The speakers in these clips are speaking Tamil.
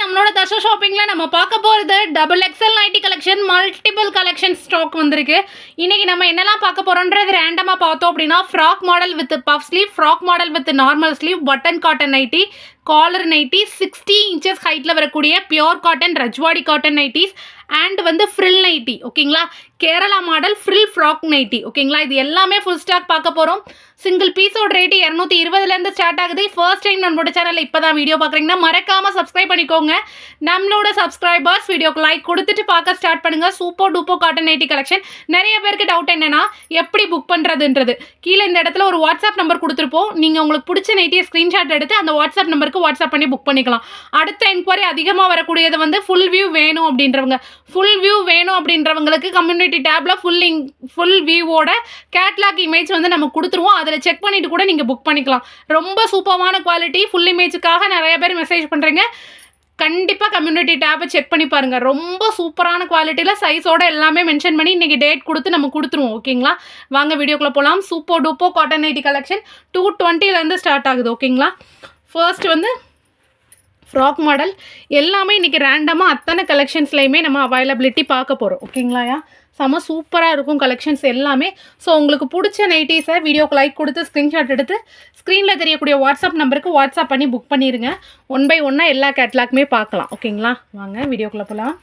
நம்மளோட தர்ஷா ஷாப்பிங்கில் நம்ம பார்க்க போகிறது double XL nighty collection multiple collection stock வந்திருக்கு. இன்றைக்கி நம்ம என்னெல்லாம் பார்க்க போகிறோன்றது ரேண்டமாக பார்த்தோம் அப்படின்னா frock model with puff sleeve frock model with normal sleeve button cotton nighty collar nighty sixty inches ஹைட்டில் வரக்கூடிய pure cotton Rajwadi cotton nighties and வந்து ஃப்ரில் நைட்டி ஓகேங்களா Kerala model frill frock nighty ஓகேங்களா இது எல்லாமே ஃபுல் ஸ்டாக் பார்க்க போகிறோம் சிங்கிள் பீஸோட ரேட்டு இரநூத்தி இருபதுலேருந்து ஸ்டார்ட் ஆகுது. ஃபர்ஸ்ட் டைம் நம்மளோட சேனலில் இப்போ தான் வீடியோ பார்க்குறீங்கன்னா மறக்காமல் சப்ஸ்கிரைப் பண்ணிக்கோங்க. நம்மளோட சப்ஸ்கிரைபர்ஸ் வீடியோக்கு லைக் கொடுத்துட்டு பார்க்க ஸ்டார்ட் பண்ணுங்கள் சூப்பர் டூப்போ காட்டன் நைட்டி கலெக்ஷன் நிறைய பேருக்கு டவுட் என்னன்னா எப்படி புக் பண்ணுறதுன்றது கீழே இந்த இடத்துல ஒரு வாட்ஸ்அப் நம்பர் கொடுத்துருப்போம். நீங்கள் உங்களுக்கு பிடிச்ச நைட்டியை ஸ்க்ரீன்ஷாட் எடுத்து அந்த வாட்ஸ்அப் நம்பருக்கு வாட்ஸ்அப் பண்ணி புக் பண்ணிக்கலாம். அடுத்த என்கொயரி அதிகமாக வரக்கூடியது வந்து ஃபுல் வியூ வேணும் அப்படின்றவங்க. ஃபுல் வியூ வேணும் அப்படின்றவங்களுக்கு கம்யூனிட்டி டேப்பில் ஃபுல் இங் ஃபுல் வியூவோட கேட்லாக் இமேஜ் வந்து நம்ம கொடுத்துருவோம். அதில் செக் பண்ணிவிட்டு கூட நீங்கள் புக் பண்ணிக்கலாம். ரொம்ப சூப்பரான குவாலிட்டி ஃபுல் இமேஜுக்காக நிறைய பேர் மெசேஜ் பண்ணுறீங்க கண்டிப்பாக கம்யூனிட்டி டேப்பை செக் பண்ணி பாருங்கள் ரொம்ப சூப்பரான குவாலிட்டியில் சைஸோட எல்லாமே மென்ஷன் பண்ணி இன்றைக்கி டேட் கொடுத்து நம்ம கொடுத்துருவோம். ஓகேங்களா வாங்க வீடியோக்குள்ளே போகலாம் சூப்பர் டூப்போ காட்டன் நைட்டி கலெக்ஷன் டூ டுவெண்ட்டிலேருந்து ஸ்டார்ட் ஆகுது. ஓகேங்களா ஃபர்ஸ்ட் வந்து ஃப்ராக் மாடல் எல்லாமே இன்றைக்கி ரேண்டமாக அத்தனை கலெக்ஷன்ஸ்லையுமே நம்ம அவைலபிலிட்டி பார்க்க போகிறோம் ஓகேங்களாயா செம்ம சூப்பராக இருக்கும் கலெக்ஷன்ஸ் எல்லாமே. ஸோ உங்களுக்கு பிடிச்ச நைட்டிஸை வீடியோக்கு லைக் கொடுத்து ஸ்க்ரீன்ஷாட் எடுத்து ஸ்க்ரீனில் தெரியக்கூடிய வாட்ஸ்அப் நம்பருக்கு வாட்ஸ்அப் பண்ணி புக் பண்ணிடுங்க ஒன் பை ஒன்னாக எல்லா கேட்லாக்குமே பார்க்கலாம். ஓகேங்களா வாங்க வீடியோக்குள்ளே போகலாம்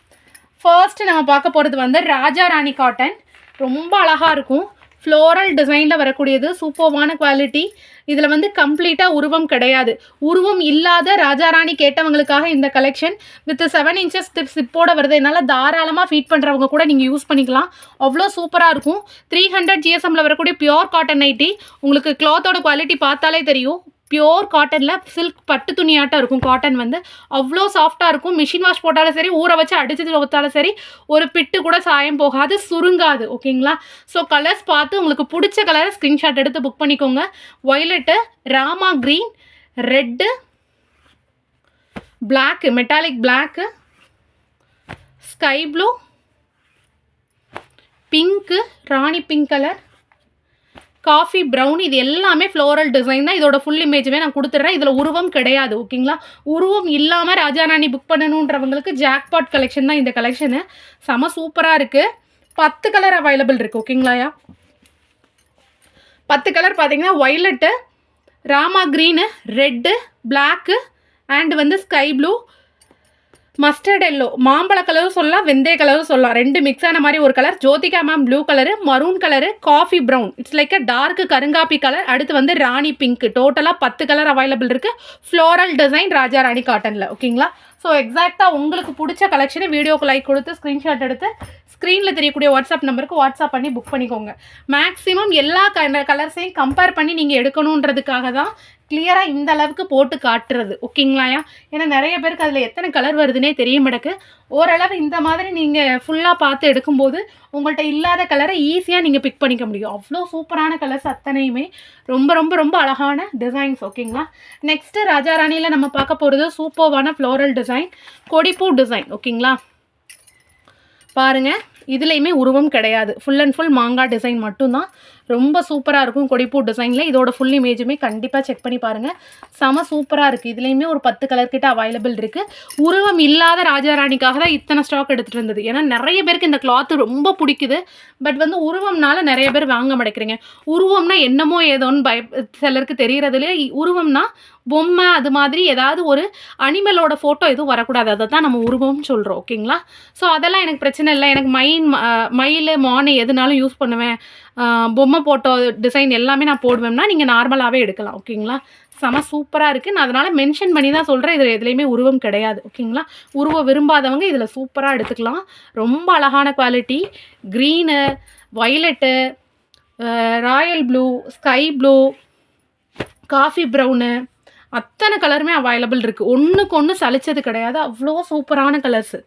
ஃபர்ஸ்ட் நம்ம பார்க்க போகிறது வந்து ராஜா ராணி காட்டன் ரொம்ப அழகாக இருக்கும். ஃப்ளோரல் டிசைனில் வரக்கூடியது சூப்பர்வான குவாலிட்டி இதில் வந்து கம்ப்ளீட்டாக உருவம் கிடையாது. உருவம் இல்லாத ராஜாராணி கேட்டவங்களுக்காக இந்த கலெக்ஷன் வித் செவன் இன்ச்சஸ் சிப்போட வருது. என்னால் தாராளமாக ஃபீட் பண்ணுறவங்க கூட நீங்கள் யூஸ் பண்ணிக்கலாம். அவ்வளோ சூப்பராக இருக்கும். த்ரீ ஹண்ட்ரட் ஜிஎஸ்எம்மில் வரக்கூடிய பியோர் காட்டன் நைட்டி உங்களுக்கு கிளாத்தோட குவாலிட்டி பார்த்தாலே தெரியும். பியோர் காட்டனில் சில்க் பட்டு துணியாட்டம் இருக்கும். காட்டன் வந்து அவ்வளோ சாஃப்டாக இருக்கும். மிஷின் வாஷ் போட்டாலும் சரி ஊற வச்சு அடித்து வைத்தாலும் சரி ஒரு பிட்டு கூட சாயம் போகாது சுருங்காது. ஓகேங்களா ஸோ கலர்ஸ் பார்த்து உங்களுக்கு பிடிச்ச கலரை ஸ்க்ரீன்ஷாட் எடுத்து புக் பண்ணிக்கோங்க. Violet Rama green red black metallic black sky blue pink rani pink colour coffee brown இது எல்லாமே ஃப்ளோரல் டிசைன் தான். இதோட ஃபுல் இமேஜுமே நான் கொடுத்துட்றேன் இதில் உருவம் கிடையாது ஓகேங்களா? உருவம் இல்லாமல் ராஜாராணி புக் பண்ணணுன்றவங்களுக்கு ஜாக்பாட் கலெக்ஷன் தான் இந்த கலெக்ஷனு செம சூப்பராக இருக்குது பத்து கலர் அவைலபிள் இருக்குது ஓகேங்களாயா பத்து கலர் பார்த்தீங்கன்னா violet Rama green red black and வந்து ஸ்கை ப்ளூ மஸ்டர்ட் எல்லோ மாம்பழ கலரும் சொல்லலாம் வெந்தய கலரும் சொல்லலாம். ரெண்டு மிக்ஸ் ஆன மாதிரி ஒரு colour Jyothika ma'am blue colour maroon colour coffee brown it's like a dark கருங்காப்பி colour அடுத்து வந்து ராணி பிங்க் டோட்டலாக பத்து கலர் அவைலபிள் இருக்குது ஃப்ளோரல் டிசைன் ராஜா ராணி காட்டனில் ஓகேங்களா ஸோ எக்ஸாக்டாக உங்களுக்கு பிடிச்ச கலெக்ஷனை வீடியோக்கு லைக் கொடுத்து ஸ்க்ரீன்ஷாட் எடுத்து ஸ்க்ரீனில் தெரியக்கூடிய வாட்ஸ்அப் நம்பருக்கு வாட்ஸ்அப் பண்ணி புக் பண்ணிக்கோங்க. மேக்ஸிமம் எல்லா கலர்ஸையும் கம்பேர் பண்ணி நீங்கள் எடுக்கணுன்றதுக்காக தான் கிளியராக இந்த அளவுக்கு போட்டு காட்டுறது. ஓகேங்களாயா ஏன்னா நிறைய பேருக்கு அதில் எத்தனை கலர் வருதுன்னே தெரிய மாட்டேக்கு ஓரளவு இந்த மாதிரி நீங்கள் ஃபுல்லாக பார்த்து எடுக்கும்போது உங்கள்கிட்ட இல்லாத கலரை ஈஸியாக நீங்கள் பிக் பண்ணிக்க முடியும். அவ்வளோ சூப்பரான கலர்ஸ் அத்தனையுமே ரொம்ப ரொம்ப ரொம்ப அழகான டிசைன்ஸ் ஓகேங்களா நெக்ஸ்ட்டு ராஜாராணியில் நம்ம பார்க்க போகிறது சூப்பர்வான ஃப்ளோரல் டிசைன் கொடிப்பூ டிசைன் ஓகேங்களா பாருங்கள் இதுலேயுமே உருவம் கிடையாது. ஃபுல் அண்ட் ஃபுல் மாங்காய் டிசைன் மட்டும்தான். ரொம்ப சூப்பராக இருக்கும் கொடிப்பூ டிசைனில் இதோட ஃபுல் இமேஜுமே கண்டிப்பாக செக் பண்ணி பாருங்கள் செம சூப்பராக இருக்குது இதுலேயுமே ஒரு பத்து கலர் கிட்ட அவைலபிள் இருக்குது உருவம் இல்லாத ராஜாராணிக்காக தான் இத்தனை ஸ்டாக் எடுத்துகிட்டு இருந்தது ஏன்னா நிறைய பேருக்கு இந்த கிளாத்து ரொம்ப பிடிக்குது. பட் வந்து உருவம்னால நிறைய பேர் வாங்க மாட்டேங்கிறீங்க உருவம்னா என்னமோ ஏதோன்னு பய சிலருக்கு தெரியறதுல உருவம்னா பொம்மை அது மாதிரி ஏதாவது ஒரு அனிமலோட ஃபோட்டோ எதுவும் வரக்கூடாது. அதை தான் நம்ம உருவம்னு சொல்கிறோம் ஓகேங்களா? ஸோ அதெல்லாம் எனக்கு பிரச்சனை இல்லை. எனக்கு மயின் மயில் மானை எதுனாலும் யூஸ் பண்ணுவேன். பொம்மை போட்டோ டிசைன் எல்லாமே நான் போடுவேன்னா நீங்கள் நார்மலாகவே எடுக்கலாம் ஓகேங்களா? செம சூப்பராக இருக்குது நான் அதனால் மென்ஷன் பண்ணி தான் சொல்கிறேன் இதில் எதுலேயுமே உருவம் கிடையாது ஓகேங்களா? உருவம் விரும்பாதவங்க இதில் சூப்பராக எடுத்துக்கலாம். ரொம்ப அழகான quality green violet royal blue sky blue coffee brown அத்தனை கலருமே அவைலபிள் இருக்குது ஒன்றுக்கு ஒன்று சலிச்சது கிடையாது. அவ்வளோ சூப்பரான கலர்ஸு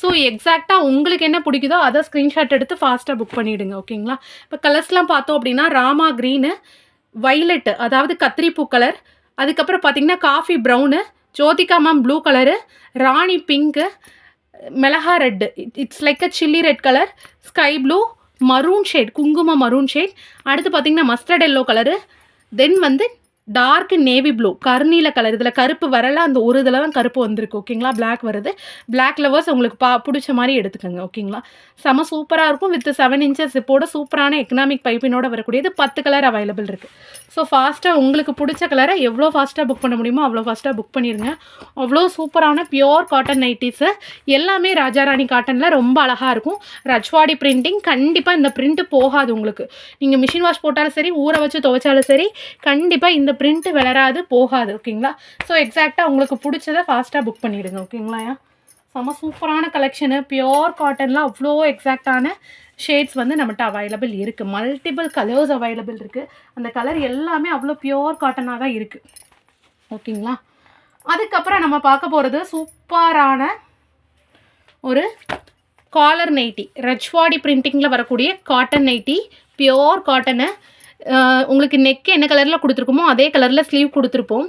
ஸோ எக்ஸாக்டாக உங்களுக்கு என்ன பிடிக்குதோ அதை ஸ்க்ரீன்ஷாட் எடுத்து ஃபாஸ்ட்டாக புக் பண்ணிவிடுங்க ஓகேங்களா இப்போ கலர்ஸ்லாம் பார்த்தோம் அப்படின்னா ராமா க்ரீனு வைலட்டு அதாவது கத்திரிப்பூ கலர் அதுக்கப்புறம் பார்த்தீங்கன்னா coffee brown Jyothika ma'am blue colour rani pink மிளகா red it's like a chilli red colour sky blue maroon shade குங்கும மரூன் ஷேட் அடுத்து பார்த்தீங்கன்னா மஸ்டர்ட் எல்லோ கலரு தென் வந்து டார்க் நேவி ப்ளூ கருநீல கலர் இதில் கருப்பு வரல அந்த ஒரு இதில் தான் கருப்பு வந்திருக்கு ஓகேங்களா பிளாக் வருது. பிளாக் லவர்ஸ் உங்களுக்கு பா பிடிச்ச மாதிரி எடுத்துக்கோங்க ஓகேங்களா செம சூப்பராக இருக்கும். வித் செவன் இன்ச்சஸ் இப்போட சூப்பரான எக்கனாமிக் பைப்பினோட வரக்கூடியது பத்து கலர் அவைலபிள் இருக்குது ஸோ ஃபாஸ்ட்டாக உங்களுக்கு பிடிச்ச கலரை எவ்வளோ ஃபாஸ்ட்டாக புக் பண்ண முடியுமோ அவ்வளோ ஃபாஸ்ட்டாக புக் பண்ணிடுங்க அவ்வளோ சூப்பரான பியோர் காட்டன் நைட்டிஸு எல்லாமே ராஜாராணி காட்டனில் ரொம்ப அழகாக இருக்கும். ரஜ்வாடி பிரிண்டிங் கண்டிப்பாக இந்த பிரிண்ட்டு போகாது உங்களுக்கு. நீங்கள் மிஷின் வாஷ் போட்டாலும் சரி ஊற வச்சு துவைச்சாலும் சரி கண்டிப்பாக இந்த பிரிண்ட்டு விளராது போகாது ஓகேங்களா ஸோ எக்ஸாக்டாக உங்களுக்கு பிடிச்சதை ஃபாஸ்ட்டாக புக் பண்ணிவிடுங்க ஓகேங்களா செம்ம சூப்பரான கலெக்ஷனு பியோர் காட்டனில் அவ்வளோ எக்ஸாக்டான ஷேட்ஸ் வந்து நம்மகிட்ட அவைலபிள் இருக்குது மல்டிபிள் கலர்ஸ் அவைலபிள் இருக்குது அந்த கலர் எல்லாமே அவ்வளோ பியோர் காட்டனாக தான் இருக்குது ஓகேங்களா அதுக்கப்புறம் நம்ம பார்க்க போகிறது சூப்பரான ஒரு காலர் நைட்டி ரஜ்வாடி பிரிண்டிங்கில் வரக்கூடிய காட்டன் நைட்டி பியோர் காட்டனு உங்களுக்கு நெக் என்ன கலரில் கொடுத்துருக்கோமோ அதே கலரில் ஸ்லீவ் கொடுத்துருப்போம்.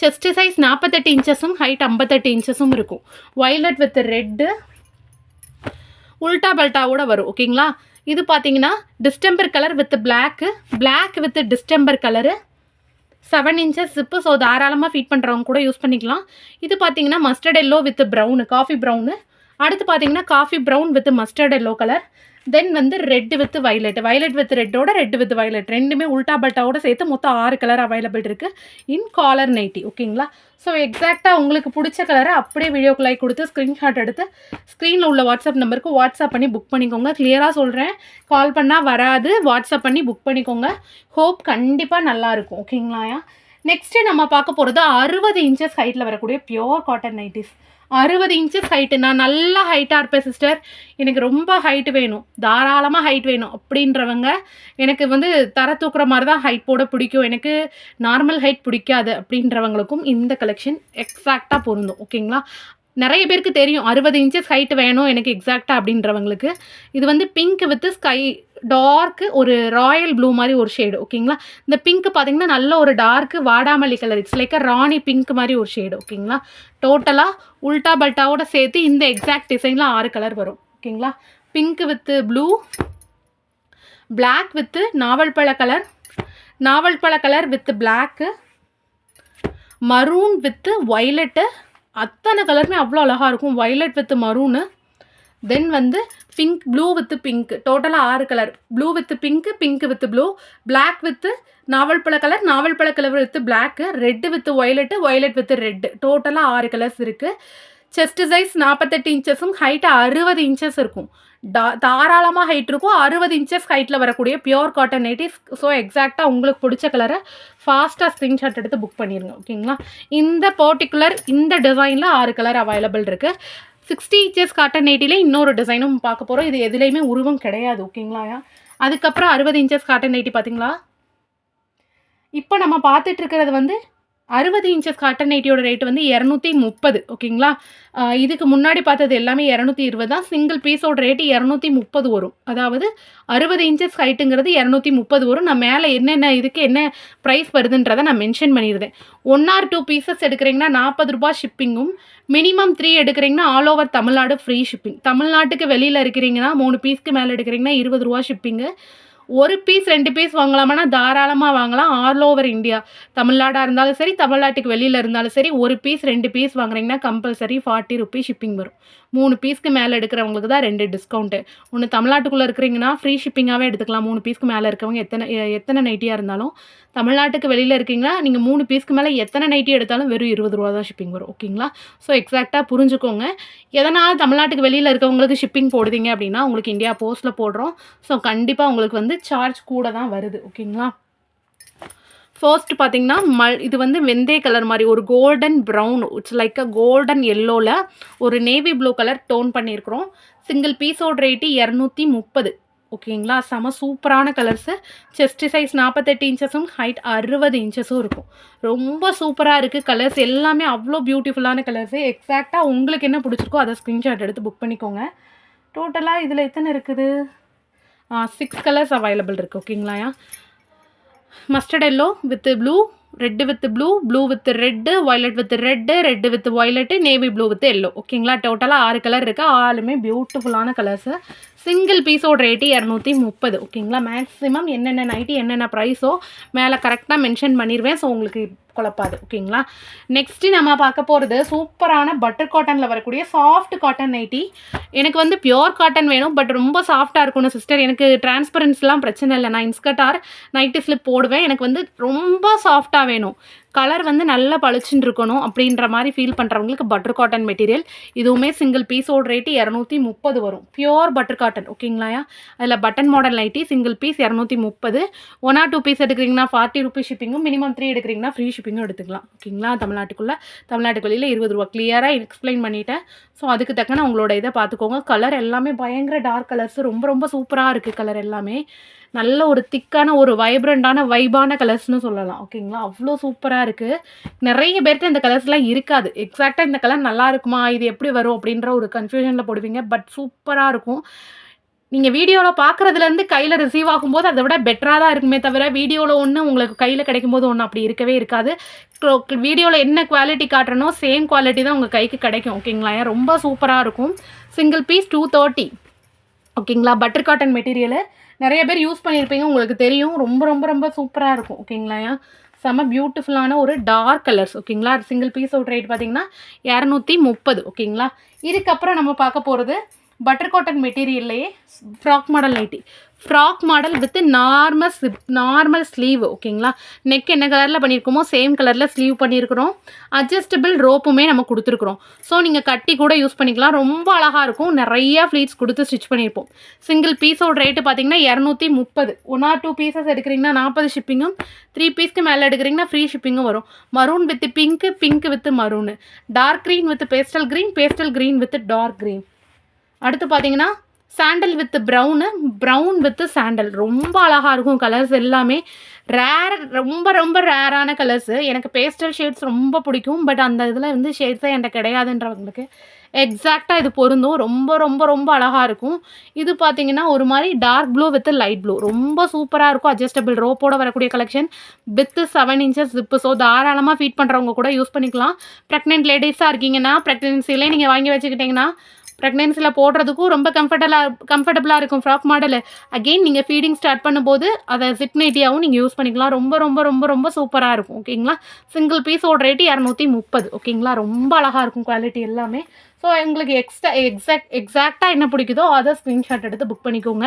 செஸ்ட் சைஸ் நாற்பத்தெட்டு இன்ச்சஸும் ஹைட் ஐம்பத்தெட்டு இன்ச்சஸும் இருக்கும். வைலட் வித் ரெட்டு உல்டா பல்ட்டாவோட வரும் ஓகேங்களா இது பார்த்தீங்கன்னா distemper colour with black black with distemper colour seven inches zip so தாராளமாக ஃபீட் பண்ணுறவங்க கூட யூஸ் பண்ணிக்கலாம். இது பார்த்தீங்கன்னா mustard yellow with brown coffee brown அடுத்து பார்த்தீங்கன்னா coffee brown with mustard yellow colour then வந்து red with violet violet with ரெட்டோட red with violet ரெண்டுமே உல்டா பல்ட்டாவோட சேர்த்து மொத்தம் ஆறு கலர் அவைலபிள் இருக்குது இன் காலர் நைட்டி ஓகேங்களா ஸோ எக்ஸாக்டாக உங்களுக்கு பிடிச்ச கலரை அப்படியே வீடியோக்குள்ளாய் கொடுத்து ஸ்க்ரீன்ஷாட் எடுத்து ஸ்க்ரீனில் உள்ள வாட்ஸ்அப் நம்பருக்கு வாட்ஸ்அப் பண்ணி புக் பண்ணிக்கோங்க. கிளியராக சொல்கிறேன் கால் பண்ணால் வராது. வாட்ஸ்அப் பண்ணி புக் பண்ணிக்கோங்க. ஹோப் கண்டிப்பாக நல்லாயிருக்கும் ஓகேங்களாயா நெக்ஸ்ட்டு நம்ம பார்க்க போகிறது அறுபது இன்ச்சஸ் ஹைட்டில் வரக்கூடிய பியோர் காட்டன் நைட்டிஸ் அறுபது இன்ச்சஸ் ஹைட்டு நான் நல்லா ஹைட்டாக இருப்பேன் சிஸ்டர் எனக்கு ரொம்ப ஹைட் வேணும். தாராளமாக ஹைட் வேணும் அப்படின்றவங்க எனக்கு வந்து தர தூக்குற மாதிரி தான் ஹைட் போட பிடிக்கும். எனக்கு நார்மல் ஹைட் பிடிக்காது அப்படின்றவங்களுக்கும் இந்த கலெக்ஷன் எக்ஸாக்டாக பொருந்தும். ஓகேங்களா நிறைய பேருக்கு தெரியும் அறுபது இன்ச்சஸ் ஹைட் வேணும் எனக்கு எக்ஸாக்டாக அப்படின்றவங்களுக்கு. இது வந்து பிங்க் வித் ஸ்கை டார்க்கு ஒரு ராயல் ப்ளூ மாதிரி ஒரு ஷேடு ஓகேங்களா இந்த பிங்க் பார்த்தீங்கன்னா நல்ல ஒரு டார்க்கு வாடாமல்லி colour it's like rani pink மாதிரி ஒரு ஷேடு ஓகேங்களா டோட்டலாக உல்டா பல்ட்டாவோட சேர்த்து இந்த எக்ஸாக்ட் டிசைனில் ஆறு கலர் வரும் ஓகேங்களா pink with blue black with நாவல் பழ கலர் நாவல் பழ colour with black maroon with violet அத்தனை கலருமே அவ்வளோ அழகாக இருக்கும். ஒய்லெட் வித் மரூனு தென் வந்து பிங்க் ப்ளூ வித் பிங்க் டோட்டலாக ஆறு colour blue with pink pink with blue black with நாவல் பழ கலர் நாவல் பழ colour with black red with violet violet with red டோட்டலாக ஆறு கலர்ஸ் இருக்குது செஸ்ட் சைஸ் நாற்பத்தெட்டு இன்ச்சஸும் ஹைட்டு அறுபது இன்ச்சஸ் இருக்கும். டா தாராளமாக ஹைட் இருக்கும். அறுபது இன்ச்சஸ் ஹைட்டில் வரக்கூடிய பியோர் காட்டன் நைட்டிஸ் ஸோ எக்ஸாக்டாக உங்களுக்கு பிடிச்ச கலரை ஃபாஸ்ட்டாக ஸ்க்ரீன்ஷாட் எடுத்து புக் பண்ணிடுங்க ஓகேங்களா இந்த பர்டிகுலர் இந்த டிசைனில் ஆறு கலர் அவைலபிள் இருக்குது சிக்ஸ்டி இன்ச்சஸ் காட்டன் நைட்டியில் இன்னொரு டிசைனும் பார்க்க போகிறோம் இது எதுலேயுமே உருவம் கிடையாது ஓகேங்களா அதுக்கப்புறம் அறுபது இன்ச்சஸ் காட்டன் நைட்டி பார்த்தீங்களா இப்போ நம்ம பார்த்துட்டு இருக்கிறது வந்து அறுபது இன்ச்சஸ் காட்டன் நைட்டியோட ரேட் வந்து இரநூத்தி முப்பது ஓகேங்களா இதுக்கு முன்னாடி பார்த்தது எல்லாமே இரநூத்தி இருபது தான். சிங்கிள் பீஸோட ரேட்டு இரநூத்தி முப்பது வரும். அதாவது அறுபது இன்ச்சஸ் ஹைட்டுங்கிறது இரநூத்தி முப்பது வரும். நான் மேலே என்னென்ன இதுக்கு என்ன ப்ரைஸ் வருதுன்றதை நான் மென்ஷன் பண்ணியிருந்தேன் ஒன் ஆர் டூ பீசஸ் எடுக்கிறீங்கன்னா நாற்பது ரூபாய் ஷிப்பிங்கும் மினிமம் த்ரீ எடுக்கிறீங்கன்னா all over Tamil Nadu free shipping தமிழ்நாட்டுக்கு வெளியில் இருக்கிறீங்கன்னா மூணு பீஸ்க்கு மேலே எடுக்கிறீங்கன்னா இருபது ரூபா ஷிப்பிங்கு ஒரு பீஸ் ரெண்டு பீஸ் வாங்கலாமானா தாராளமாக வாங்கலாம். ஆல் ஓவர் இந்தியா தமிழ்நாடாக இருந்தாலும் சரி தமிழ்நாட்டுக்கு வெளியில் இருந்தாலும் சரி ஒரு பீஸ் ரெண்டு பீஸ் வாங்குறீங்கன்னா கம்பல்சரி ஃபார்ட்டி ருபீஸ் ஷிப்பிங் வரும். மூணு பீஸ்க்கு மேலே எடுக்கிறவங்களுக்கு தான் ரெண்டு டிஸ்கவுண்ட்டு ஒன்று தமிழ்நாட்டுக்குள்ளே இருக்கிறீங்கன்னா ஃப்ரீ ஷிப்பிங்காகவே எடுத்துக்கலாம். மூணு பீஸ்க்கு மேலே இருக்கவங்க எத்தனை எத்தனை நைட்டியாக இருந்தாலும். தமிழ்நாட்டுக்கு வெளியில் இருக்கீங்கன்னா நீங்கள் மூணு பீஸ்க்கு மேலே எத்தனை நைட்டி எடுத்தாலும் வெறும் இருபது ரூபா தான் ஷிப்பிங் வரும். ஓகேங்களா ஸோ எக்ஸாக்டாக புரிஞ்சுக்கோங்க. எதனால் தமிழ்நாட்டுக்கு வெளியில் இருக்கவங்களுக்கு ஷிப்பிங் போடுதீங்க அப்படின்னா உங்களுக்கு இந்தியா போஸ்ட்டில் போடுறோம். ஸோ கண்டிப்பாக உங்களுக்கு வந்து சார்ஜ் கூட தான் வருது. ஓகேங்களா ஃபர்ஸ்ட் பார்த்தீங்கன்னா மல் இது வந்து வெந்தய கலர் மாதிரி ஒரு golden brown it's like a golden எல்லோவில் ஒரு நேவி ப்ளூ கலர் டோன் பண்ணியிருக்கிறோம். சிங்கிள் பீஸோட ரேட்டு இரநூத்தி முப்பது. ஓகேங்களா? செம சூப்பரான கலர்ஸு செஸ்ட் சைஸ் நாற்பத்தெட்டு இன்ச்சஸும் ஹைட் அறுபது இன்ச்சஸும் இருக்கும். ரொம்ப சூப்பராக இருக்குது கலர்ஸ் எல்லாமே அவ்வளோ பியூட்டிஃபுல்லான கலர்ஸு எக்ஸாக்டாக உங்களுக்கு என்ன பிடிச்சிருக்கோ அதை ஸ்க்ரீன்ஷாட் எடுத்து புக் பண்ணிக்கோங்க. டோட்டலாக இதில் எத்தனை இருக்குது? சிக்ஸ் கலர்ஸ் அவைலபிள் இருக்குது ஓகேங்களாயா? Mustard yellow with blue red with blue blue with red violet with red red with violet navy blue with yellow ஓகேங்களா டோட்டலாக ஆறு கலர் இருக்குது ஆளுமே பியூட்டிஃபுல்லான கலர்ஸு சிங்கிள் பீஸோட ரேட்டு இரநூத்தி முப்பது. ஓகேங்களா மேக்ஸிமம் என்னென்ன நைட்டி என்னென்ன ப்ரைஸோ மேலே கரெக்டாக மென்ஷன் பண்ணிடுவேன் ஸோ உங்களுக்கு குழப்பாது ஓகேங்களா நெக்ஸ்ட்டு நம்ம பார்க்க போகிறது சூப்பரான பட்டர் காட்டனில் வரக்கூடிய சாஃப்ட் காட்டன் நைட்டி. எனக்கு வந்து பியோர் காட்டன் வேணும் பட் ரொம்ப சாஃப்டாக இருக்கணும் சிஸ்டர் எனக்கு டிரான்ஸ்பரன்ஸ்லாம் பிரச்சனை இல்லை. நான் இன்ஸ்கர்ட் ஆர் நைட்டி ஸ்லிப் போடுவேன். எனக்கு வந்து ரொம்ப சாஃப்டாக வேணும். கலர் வந்து நல்லா பளிச்சுன்னு இருக்கணும் அப்படின்ற மாதிரி ஃபீல் பண்ணுறவங்களுக்கு பட்டர் காட்டன் மெட்டீரியல் இதுவுமே சிங்கிள் பீஸோட ரேட்டு இரநூத்தி முப்பது வரும். பியோர் பட்டர் காட்டன் ஓகேங்களா அதில் button model nighty single piece இரநூத்தி முப்பது. ஒன் ஆர் டூ பீஸ் எடுக்கிறீங்கன்னா ஃபார்ட்டி ருபீஸ் ஷிப்பிங்கும் மினிமம் த்ரீ எடுக்கிறீங்கன்னா ஃப்ரீ ஷிப்பிங் ஷிப்பிங்கும் எடுத்துக்கலாம். ஓகேங்களா? தமிழ்நாட்டுக்குள்ளே. தமிழ்நாட்டுக்கு வெளியில் இருபது ரூபா. கிளியராக எக்ஸ்பிளைன் பண்ணிட்டேன். ஸோ அதுக்கு தக்கன உங்களோட இதை பார்த்துக்கோங்க. கலர் எல்லாமே பயங்கர டார்க் கலர்ஸ் ரொம்ப ரொம்ப சூப்பராக இருக்குது கலர் எல்லாமே. நல்ல ஒரு திக்கான ஒரு வைப்ரண்டான வைபான கலர்ஸ்னு சொல்லலாம். ஓகேங்களா? அவ்வளோ சூப்பராக இருக்குது நிறைய பேர்கிட்ட இந்த கலர்ஸ்லாம் இருக்காது. எக்ஸாக்டாக இந்த கலர் நல்லா இருக்குமா? இது எப்படி வரும்? அப்படின்ற ஒரு கன்ஃபியூஷனில் போடுவீங்க. பட் சூப்பராக இருக்கும். நீங்கள் வீடியோவில் பார்க்குறதுலேருந்து கையில் ரிசீவ் ஆகும்போது அதை விட பெட்டராக தான் இருக்குமே தவிர வீடியோவில் ஒன்று உங்களுக்கு கையில் கிடைக்கும்போது ஒன்று அப்படி இருக்கவே இருக்காது. வீடியோவில் என்ன குவாலிட்டி காட்டுறனோ சேம் குவாலிட்டி தான் உங்கள் கைக்கு கிடைக்கும் ஓகேங்களா ரொம்ப சூப்பராக இருக்கும். சிங்கிள் பீஸ் டூ தேர்ட்டி ஓகேங்களா பட்டர் காட்டன் மெட்டீரியலு நிறைய பேர் யூஸ் பண்ணியிருப்பீங்க உங்களுக்கு தெரியும். ரொம்ப ரொம்ப ரொம்ப சூப்பராக இருக்கும் ஓகேங்களா செம்ம பியூட்டிஃபுல்லான ஒரு டார்க் கலர்ஸ் ஓகேங்களா சிங்கிள் பீஸ் அவுட் ரேட் பார்த்தீங்கன்னா இரநூத்தி முப்பது ஓகேங்களா இதுக்கப்புறம் நம்ம பார்க்க போகிறது butter cotton மெட்டீரியல்லையே frock model nighty frock model with normal slip normal sleeve ஓகேங்களா நெக் என்ன கலரில் பண்ணியிருக்கோமோ சேம் கலரில் ஸ்லீவ் பண்ணியிருக்கிறோம் அட்ஜஸ்டபிள் ரோப்புமே நம்ம கொடுத்துருக்குறோம். ஸோ நீங்கள் கட்டி கூட யூஸ் பண்ணிக்கலாம். ரொம்ப அழகாக இருக்கும். நிறைய ஃப்ளீட்ஸ் கொடுத்து ஸ்டிச் பண்ணியிருப்போம் சிங்கிள் பீஸோட ரேட்டு பார்த்தீங்கன்னா இரநூத்தி முப்பது. ஒன் ஆர் டூ பீசஸ் எடுக்கிறீங்கன்னா நாற்பது ஷிப்பிங்கும் த்ரீ பீஸ்க்கு மேலே எடுக்கிறீங்கன்னா ஃப்ரீ ஷிப்பிங்கும் வரும். Maroon with pink pink with maroon dark green with pastel green pastel green with dark green அடுத்து பார்த்தீங்கன்னா sandal with brown brown with sandal ரொம்ப அழகாக இருக்கும் கலர்ஸ் எல்லாமே. ரேர் ரொம்ப ரொம்ப ரேரான கலர்ஸு எனக்கு பேஸ்டல் ஷேட்ஸ் ரொம்ப பிடிக்கும். பட் அந்த இதில் வந்து ஷேட்ஸே என்கிட்ட கிடையாதுன்றவங்களுக்கு எக்ஸாக்டாக இது பொருந்தும். ரொம்ப ரொம்ப ரொம்ப அழகாக இருக்கும். இது பார்த்தீங்கன்னா ஒரு மாதிரி dark blue with light blue ரொம்ப சூப்பராக இருக்கும். அட்ஜஸ்டபிள் ரோப்போட வரக்கூடிய collection with seven inches zip so தாராளமாக ஃபீட் பண்ணுறவங்க கூட யூஸ் பண்ணிக்கலாம். ப்ரெக்னென்ட் லேடிஸாக இருக்கீங்கன்னா ப்ரெக்னென்சிலே நீங்கள் வாங்கி வச்சுக்கிட்டிங்கன்னா ப்ரெக்னென்சியில் போடுறதுக்கும் ரொம்ப கம்ஃபர்டபுளாக கம்ஃபர்டபுளாக இருக்கும் ஃப்ராக் மாடலு அகெயின் நீங்கள் ஃபீடிங் ஸ்டார்ட் பண்ணும்போது அதை ஜிப் நைட்டியாகவும் நீங்கள் யூஸ் பண்ணிக்கலாம். ரொம்ப ரொம்ப ரொம்ப ரொம்ப சூப்பராக இருக்கும் ஓகேங்களா சிங்கிள் பீஸோட ரேட்டு இரநூத்தி முப்பது ஓகேங்களா ரொம்ப அழகாக இருக்கும் குவாலிட்டி எல்லாமே. ஸோ உங்களுக்கு எக்ஸ்ட்ரா எக்ஸாக்ட் எக்ஸாக்டாக என்ன பிடிக்குதோ அதை ஸ்க்ரீன்ஷாட் எடுத்து புக் பண்ணிக்கோங்க.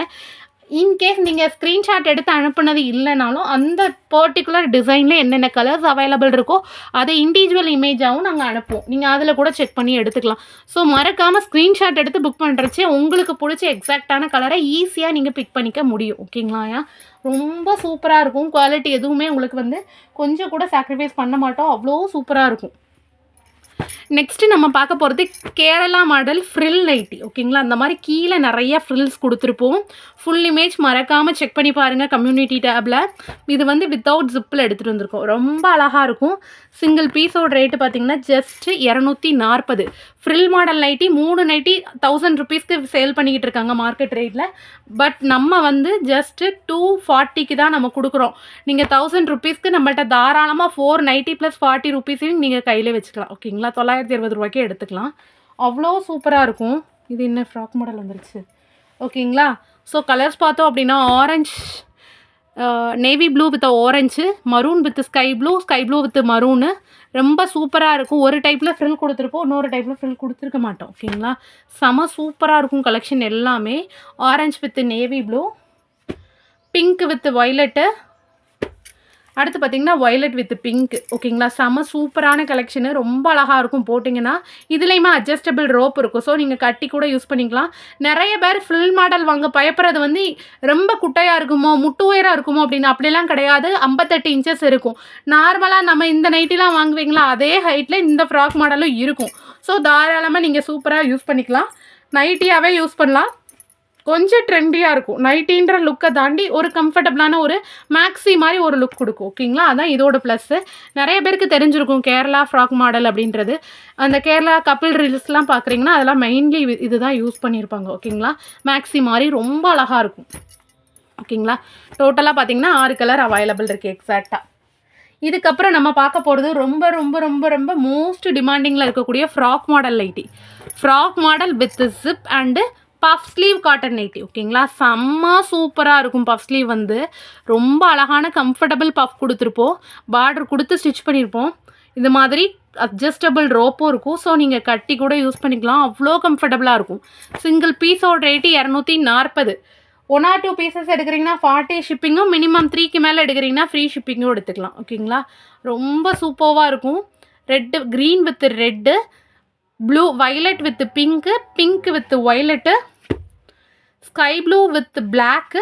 இன்கேஸ் நீங்கள் ஸ்க்ரீன்ஷாட் எடுத்து அனுப்புனது இல்லைனாலும் அந்த பர்டிகுலர் டிசைனில் என்னென்ன கலர்ஸ் அவைலபிள் இருக்கோ அதை இண்டிவிஜுவல் இமேஜாகவும் நாங்கள் அனுப்புவோம். நீங்கள் அதில் கூட செக் பண்ணி எடுத்துக்கலாம். ஸோ மறக்காமல் ஸ்க்ரீன்ஷாட் எடுத்து புக் பண்ணுறச்சே உங்களுக்கு பிடிச்ச எக்ஸாக்டான கலரை ஈஸியாக நீங்கள் பிக் பண்ணிக்க முடியும். ஓகேங்களா ரொம்ப சூப்பராக இருக்கும். குவாலிட்டி எதுவுமே உங்களுக்கு வந்து கொஞ்சம் கூட சாக்ரிஃபைஸ் பண்ண மாட்டோம். அவ்வளோ சூப்பராக இருக்கும். நெக்ஸ்ட்டு நம்ம பார்க்க போகிறது கேரளா மாடல் ஃப்ரில் நைட்டி ஓகேங்களா? அந்த மாதிரி கீழே நிறைய ஃப்ரில்ஸ் கொடுத்துருப்போம். ஃபுல் இமேஜ் மறக்காமல் செக் பண்ணி பாருங்கள் கம்யூனிட்டி டேப்பில் இது வந்து வித்தவுட் ஜிப்பில் எடுத்துகிட்டு வந்திருக்கோம். ரொம்ப அழகாக இருக்கும். சிங்கிள் பீஸோட ரேட்டு பார்த்தீங்கன்னா ஜஸ்ட்டு இரநூத்தி நாற்பது. ஃப்ரில் மாடல் நைட்டி மூணு நைட்டி தௌசண்ட் ருபீஸ்க்கு சேல் பண்ணிக்கிட்டு இருக்காங்க மார்க்கெட் ரேட்டில் பட் நம்ம வந்து ஜஸ்ட்டு டூ ஃபார்ட்டிக்கு தான் நம்ம கொடுக்குறோம். நீங்கள் தௌசண்ட் ருபீஸ்க்கு நம்மள்ட்ட தாராளமாக ஃபோர் நைட்டி ப்ளஸ் ஃபார்ட்டி ருபீஸையும் நீங்கள் கையில் வச்சுக்கலாம். ஓகேங்களா தொள்ளாயிரத்தி இருபது ரூபாய்க்கே எடுத்துக்கலாம். அவ்வளோ சூப்பராக இருக்கும். இது என்ன ஃப்ராக் மாடல் வந்துருச்சு. ஓகேங்களா ஸோ கலர்ஸ் பார்த்தோம் அப்படின்னா orange navy blue with orange maroon with sky blue sky blue with maroon ரொம்ப சூப்பராக இருக்கும். ஒரு டைப்பில் ஃப்ரில் கொடுத்துருப்போம் இன்னொரு டைப்பில் ஃப்ரில் கொடுத்துருக்க மாட்டோம். ஓகேங்களா செம சூப்பராக இருக்கும் கலெக்ஷன் எல்லாமே. Orange with navy blue pink with violet அடுத்து பார்த்தீங்கன்னா வயலட் வித் பிங்க் ஓகேங்களா செம சூப்பரான கலெக்ஷனு ரொம்ப அழகாக இருக்கும் போட்டிங்கன்னா இதுலேயுமே அட்ஜஸ்டபிள் ரோப் இருக்கும். ஸோ நீங்கள் கட்டி கூட யூஸ் பண்ணிக்கலாம். நிறைய பேர் ஃபுல் மாடல் வாங்க பயப்படுறது வந்து ரொம்ப குட்டையாக இருக்குமோ முட்டு உயராக இருக்குமோ அப்படின்னு அப்படிலாம் கிடையாது. ஐம்பத்தெட்டு இன்ச்சஸ் இருக்கும். நார்மலாக நம்ம இந்த நைட்டிலாம் வாங்குவீங்களா அதே ஹைட்டில் இந்த ஃப்ராக் மாடலும் இருக்கும். ஸோ தாராளமாக நீங்கள் சூப்பராக யூஸ் பண்ணிக்கலாம். நைட்டியாகவே யூஸ் பண்ணலாம். கொஞ்சம் ட்ரெண்டியாக இருக்கும். நைட்டின்ற லுக்கை தாண்டி ஒரு கம்ஃபர்டபுளான ஒரு மேக்ஸி மாதிரி ஒரு லுக் கொடுக்கும். ஓகேங்களா அதான் இதோட ப்ளஸ்ஸு நிறைய பேருக்கு தெரிஞ்சிருக்கும். கேரளா ஃப்ராக் மாடல் அப்படின்றது. அந்த கேரளா கப்பிள் ரீல்ஸ்லாம் பார்க்குறீங்கன்னா அதெல்லாம் மெயின்லி இதுதான் யூஸ் பண்ணியிருப்பாங்க. ஓகேங்களா மேக்ஸி மாதிரி ரொம்ப அழகாக இருக்கும். ஓகேங்களா டோட்டலாக பார்த்தீங்கன்னா ஆறு கலர் அவைலபிள் இருக்குது எக்ஸாக்டாக இதுக்கப்புறம் நம்ம பார்க்க போகிறது ரொம்ப ரொம்ப ரொம்ப ரொம்ப மோஸ்ட் டிமாண்டிங்கில் இருக்கக்கூடிய frock model லைட்டி frock model with zip and puff sleeve cotton nighty ஓகேங்களா? செம்ம சூப்பராக இருக்கும் பஃப் ஸ்லீவ் வந்து. ரொம்ப அழகான கம்ஃபர்டபுள் பஃப் கொடுத்துருப்போம். பார்டர் கொடுத்து ஸ்டிச் பண்ணியிருப்போம் இந்த மாதிரி அட்ஜஸ்டபிள் ரோப்பும் இருக்கும். ஸோ நீங்கள் கட்டி கூட யூஸ் பண்ணிக்கலாம். அவ்வளோ கம்ஃபர்டபுளாக இருக்கும். சிங்கிள் பீஸோட ரேட்டு இரநூத்தி நாற்பது. ஒன் ஆர் டூ பீசஸ் எடுக்கிறீங்கன்னா ஃபார்ட்டி ஷிப்பிங்கும் மினிமம் த்ரீக்கு மேலே எடுக்கிறீங்கன்னா ஃப்ரீ ஷிப்பிங்கும் எடுத்துக்கலாம். ஓகேங்களா? ரொம்ப சூப்பராக இருக்கும். Red green with red blue violet with pink pink with violet sky blue with black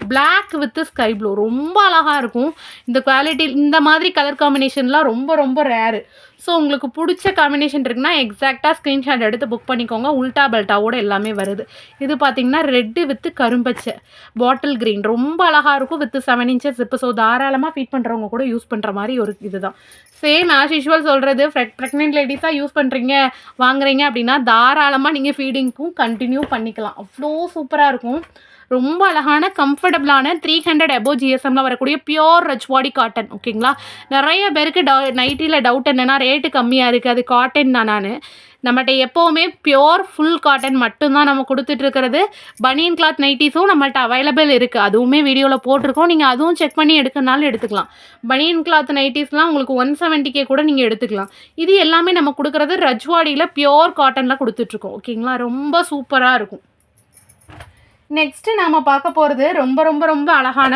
black with sky blue ரொம்ப அழகாக இருக்கும். இந்த குவாலிட்டி இந்த மாதிரி கலர் காம்பினேஷன்லாம் ரொம்ப ரொம்ப ரேரு ஸோ உங்களுக்கு பிடிச்ச காம்பினேஷன் இருக்குன்னா எக்ஸாக்டாக ஸ்க்ரீன்ஷாட் எடுத்து புக் பண்ணிக்கோங்க. உல்டா பெல்ட்டாவோட எல்லாமே வருது. இது பார்த்தீங்கன்னா ரெட்டு வித்து கரும்பச்சை. பாட்டில் க்ரீன் ரொம்ப அழகாக இருக்கும். வித்து செவன் இன்ச்சஸ் இப்போ ஸோ தாராளமாக ஃபீட் பண்ணுறவங்க கூட யூஸ் பண்ணுற மாதிரி ஒரு இதுதான். சேம் ஆஸ் யூஷுவல் சொல்கிறது ப்ரெக்னென்ட் லேடிஸாக யூஸ் பண்ணுறீங்க வாங்குறீங்க அப்படின்னா தாராளமாக நீங்கள் ஃபீடிங்க்கும் கண்டினியூ பண்ணிக்கலாம். அவ்வளோ சூப்பராக இருக்கும். ரொம்ப அழகான கம்ஃபர்டபுளான த்ரீ ஹண்ட்ரட் அபோவ் ஜிஎஸ்எம்மில் வரக்கூடிய பியோர் ரஜ்வாடி காட்டன் ஓகேங்களா நிறைய பேருக்கு டவு நைட்டியில் டவுட் என்னென்னா ரேட்டு கம்மியாக இருக்குது அது காட்டன் தான் நான். நம்மகிட்ட எப்போவுமே பியோர் ஃபுல் காட்டன் மட்டும்தான் நம்ம கொடுத்துட்ருக்கிறது. பனியன் கிளாத் நைட்டிஸும் நம்மள்ட்ட அவைலபிள் இருக்குது அதுவுமே வீடியோவில் போட்டிருக்கோம். நீங்கள் அதுவும் செக் பண்ணி எடுக்கனாலும் எடுத்துக்கலாம். பனியன் கிளாத் நைட்டிஸ்லாம் உங்களுக்கு ஒன் செவன்ட்டிக்கே கூட நீங்கள் எடுத்துக்கலாம். இது எல்லாமே நம்ம கொடுக்குறது ரஜ்வாடியில் பியோர் காட்டனில் கொடுத்துட்ருக்கோம். ஓகேங்களா ரொம்ப சூப்பராக இருக்கும். நெக்ஸ்ட்டு நாம் பார்க்க போகிறது ரொம்ப ரொம்ப ரொம்ப அழகான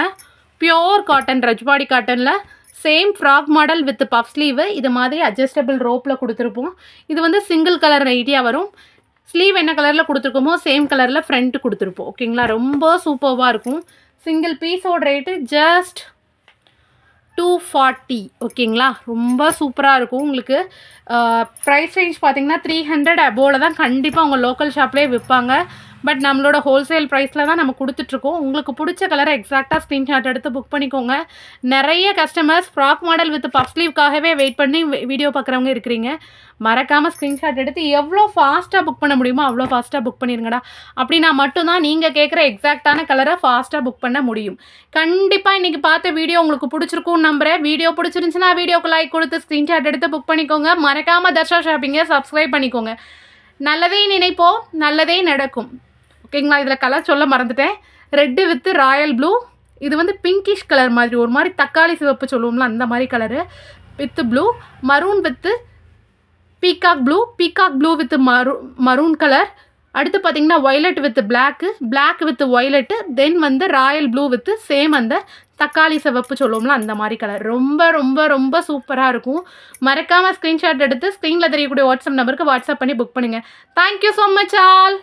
பியோர் காட்டன் ரஜ்பாடி காட்டனில் same frock model with puff sleeve இது மாதிரி அட்ஜஸ்டபிள் ரோப்பில் கொடுத்துருப்போம். இது வந்து சிங்கிள் கலர் ஐடியா வரும். ஸ்லீவ் என்ன கலரில் கொடுத்துருக்கோமோ சேம் கலரில் ஃப்ரண்ட் கொடுத்துருப்போம். ஓகேங்களா ரொம்ப சூப்பர்வாக இருக்கும். சிங்கிள் பீஸோட ரேட்டு ஜஸ்ட் டூ ஃபார்ட்டி ஓகேங்களா ரொம்ப சூப்பராக இருக்கும். உங்களுக்கு ப்ரைஸ் ரேஞ்ச் பார்த்தீங்கன்னா த்ரீ ஹண்ட்ரட் அபோவில் தான் கண்டிப்பாக உங்கள் லோக்கல் ஷாப்லேயே விற்பாங்க பட் நம்மளோட ஹோல்சேல் ப்ரைஸில் தான் நம்ம கொடுத்துட்ருக்கோம். உங்களுக்கு பிடிச்ச கலரை எக்ஸாக்டாக ஸ்க்ரீன்ஷாட் எடுத்து புக் பண்ணிக்கோங்க. நிறைய customers frock model with puff ஸ்லீவ்க்காகவே wait பண்ணி வீடியோ பார்க்குறவங்க இருக்கிறீங்க. மறக்காமல் ஸ்க்ரீன்ஷாட் எடுத்து எவ்வளோ ஃபாஸ்ட்டாக புக் பண்ண முடியுமோ அவ்வளோ ஃபாஸ்ட்டாக புக் பண்ணிருங்கடா. அப்படின்னா மட்டும்தான் நீங்கள் கேட்குற எக்ஸாக்டான கலரை ஃபாஸ்ட்டாக புக் பண்ண முடியும். கண்டிப்பாக இன்றைக்கி பார்த்த வீடியோ உங்களுக்கு பிடிச்சிருக்கும் நம்புகிறேன் வீடியோ பிடிச்சிருந்துச்சுன்னா வீடியோக்கு லைக் கொடுத்து ஸ்க்ரீன்ஷாட் எடுத்து புக் பண்ணிக்கோங்க. மறக்காமல் தர்ஷா ஷாப்பிங்கை சப்ஸ்கிரைப் பண்ணிக்கோங்க. நல்லதே நினைப்போம். நல்லதே நடக்கும். ஓகேங்களா? இதில் கலர் சொல்ல மறந்துட்டேன். ரெட்டு வித்து ராயல் ப்ளூ இது வந்து பிங்கிஷ் கலர் மாதிரி ஒரு மாதிரி தக்காளி சிவப்பு சொல்லுவோம்ல அந்த மாதிரி colour with blue maroon with peacock blue peacock blue with மரூ maroon colour அடுத்து பார்த்தீங்கன்னா violet with black black with violet then வந்து ராயல் ப்ளூ வித்து சேம் அந்த தக்காளி சிவப்பு சொல்லுவோம்ல அந்த மாதிரி கலர் ரொம்ப ரொம்ப ரொம்ப சூப்பராக இருக்கும். மறக்காமல் ஸ்க்ரீன்ஷாட் எடுத்து ஸ்க்ரீனில் தெரியக்கூடிய வாட்ஸ்அப் நம்பருக்கு வாட்ஸ்அப் பண்ணி புக் பண்ணுங்கள் தேங்க்யூ ஸோ மச் ஆல்